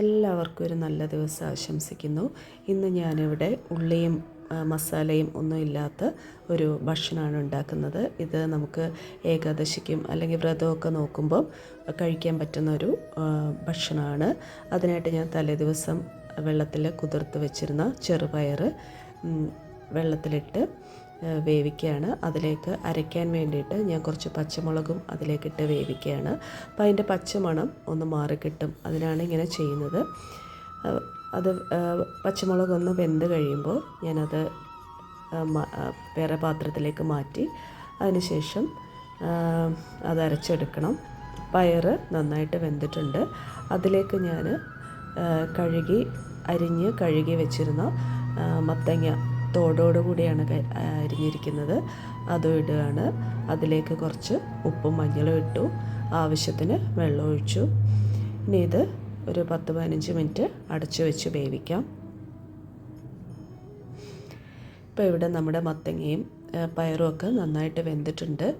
എല്ലാവർക്കും ഒരു നല്ല ദിവസം ആശംസിക്കുന്നു. ഇന്ന് ഞാനിവിടെ ഉള്ളിയും മസാലയും ഒന്നും ഇല്ലാത്ത ഒരു ഭക്ഷണമാണ് ഉണ്ടാക്കുന്നത്. ഇത് നമുക്ക് ഏകാദശിക്കും അല്ലെങ്കിൽ വ്രതമൊക്കെ നോക്കുമ്പോൾ കഴിക്കാൻ പറ്റുന്ന ഒരു ഭക്ഷണമാണ്. അതിനായിട്ട് ഞാൻ തലേദിവസം വെള്ളത്തിൽ കുതിർത്ത് വെച്ചിരുന്ന ചെറുപയർ വെള്ളത്തിലിട്ട് വേവിക്കുകയാണ്. അതിലേക്ക് അരയ്ക്കാൻ വേണ്ടിയിട്ട് ഞാൻ കുറച്ച് പച്ചമുളകും അതിലേക്കിട്ട് വേവിക്കുകയാണ്. അപ്പോൾ അതിന്റെ പച്ചമണം ഒന്ന് മാറിക്കിട്ടും അതിനാണ് ഇങ്ങനെ ചെയ്യുന്നത്. അത് പച്ചമുളക് പച്ചമുളകൊന്ന് വെന്ത് കഴിയുമ്പോൾ ഞാനത് വേറെ പാത്രത്തിലേക്ക് മാറ്റി അതിനുശേഷം അത് അരച്ചെടുക്കണം. പയറ് നന്നായിട്ട് വെന്തിട്ടുണ്ട്. അതിലേക്ക് ഞാൻ കഴുകി അരിഞ്ഞ് കഴുകി വെച്ചിരുന്ന മത്തങ്ങ തോടോടുകൂടിയാണ് കൂടിയാണ് അരിഞ്ഞിരിക്കുന്നത്. അതും ഇടുകയാണ്. അതിലേക്ക് കുറച്ച് ഉപ്പും മഞ്ഞളും ഇട്ടു. ആവശ്യത്തിന് വെള്ളം ഒഴിച്ചു. ഇനി ഇത് ഒരു പത്ത് പതിനഞ്ച് മിനിറ്റ് അടച്ചു വെച്ച് വേവിക്കാം. ഇപ്പോൾ ഇവിടെ നമ്മുടെ മത്തങ്ങയും പയറുമൊക്കെ നന്നായിട്ട് വെന്തിട്ടുണ്ട്.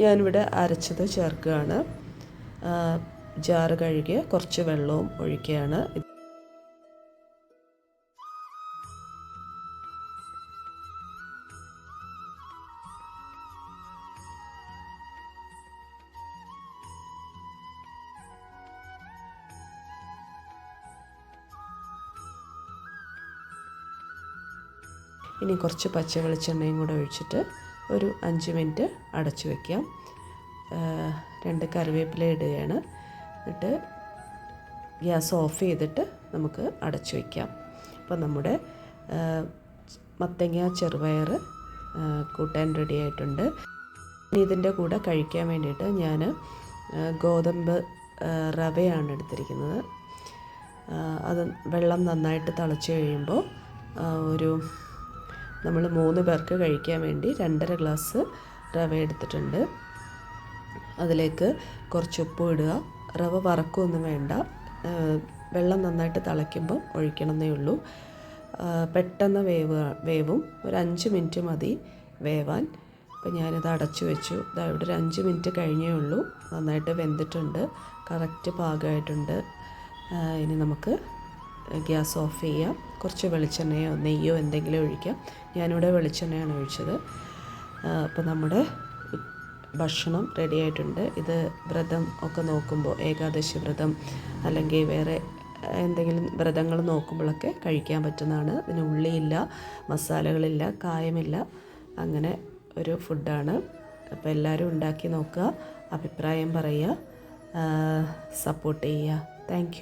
ഞാനിവിടെ അരച്ചത് ചേർക്കുകയാണ്. ജാറ് കഴുകിയ കുറച്ച് വെള്ളവും ഒഴിക്കുകയാണ്. ഇനി കുറച്ച് പച്ച വെളിച്ചെണ്ണയും കൂടെ ഒഴിച്ചിട്ട് ഒരു അഞ്ച് മിനിറ്റ് അടച്ചു വയ്ക്കാം. രണ്ട് കറിവേപ്പില ഇടുകയാണ്. എന്നിട്ട് ഗ്യാസ് ഓഫ് ചെയ്തിട്ട് നമുക്ക് അടച്ചു വയ്ക്കാം. അപ്പോൾ നമ്മുടെ മത്തങ്ങ ചെറുപയർ കൂട്ടാൻ റെഡി ആയിട്ടുണ്ട്. ഇതിന്റെ കൂടെ കഴിക്കാൻ വേണ്ടിയിട്ട് ഞാൻ ഗോതമ്പ് റവയാണ് എടുത്തിരിക്കുന്നത്. അത് വെള്ളം നന്നായിട്ട് തിളച്ച് കഴിയുമ്പോൾ ഒരു നമ്മൾ മൂന്ന് പേർക്ക് കഴിക്കാൻ വേണ്ടി രണ്ടര ഗ്ലാസ് റവ എടുത്തിട്ടുണ്ട്. അതിലേക്ക് കുറച്ച് ഉപ്പ് ഇടുക. റവ വറക്കൊന്നും വേണ്ട. വെള്ളം നന്നായിട്ട് തിളയ്ക്കുമ്പോൾ ഒഴിക്കണമെന്നേ ഉള്ളൂ. പെട്ടെന്ന് വേവ് വേവും. ഒരു അഞ്ച് മിനിറ്റ് മതി വേവാൻ. അപ്പോൾ ഞാനിത് അടച്ചു വെച്ചു. ഇതാ ഇവിടെ ഒരു അഞ്ച് മിനിറ്റ് കഴിഞ്ഞേ ഉള്ളൂ. നന്നായിട്ട് വെന്തിട്ടുണ്ട്. കറക്റ്റ് പാകമായിട്ടുണ്ട്. ഇനി നമുക്ക് ഗ്യാസ് ഓഫ് ചെയ്യാം. കുറച്ച് വെളിച്ചെണ്ണയോ നെയ്യോ എന്തെങ്കിലും ഒഴിക്കാം. ഞാനിവിടെ വെളിച്ചെണ്ണയാണ് ഒഴിച്ചത്. അപ്പോൾ നമ്മുടെ ഭക്ഷണം റെഡി ആയിട്ടുണ്ട്. ഇത് വ്രതം ഒക്കെ നോക്കുമ്പോൾ ഏകാദശി വ്രതം അല്ലെങ്കിൽ വേറെ എന്തെങ്കിലും വ്രതങ്ങൾ നോക്കുമ്പോഴൊക്കെ കഴിക്കാൻ പറ്റുന്നതാണ്. ഇതിന് ഉള്ളിയില്ല മസാലകളില്ല കായമില്ല. അങ്ങനെ ഒരു ഫുഡാണ്. അപ്പോൾ എല്ലാവരും ഉണ്ടാക്കി നോക്കുക അഭിപ്രായം പറയുക സപ്പോർട്ട് ചെയ്യുക. താങ്ക്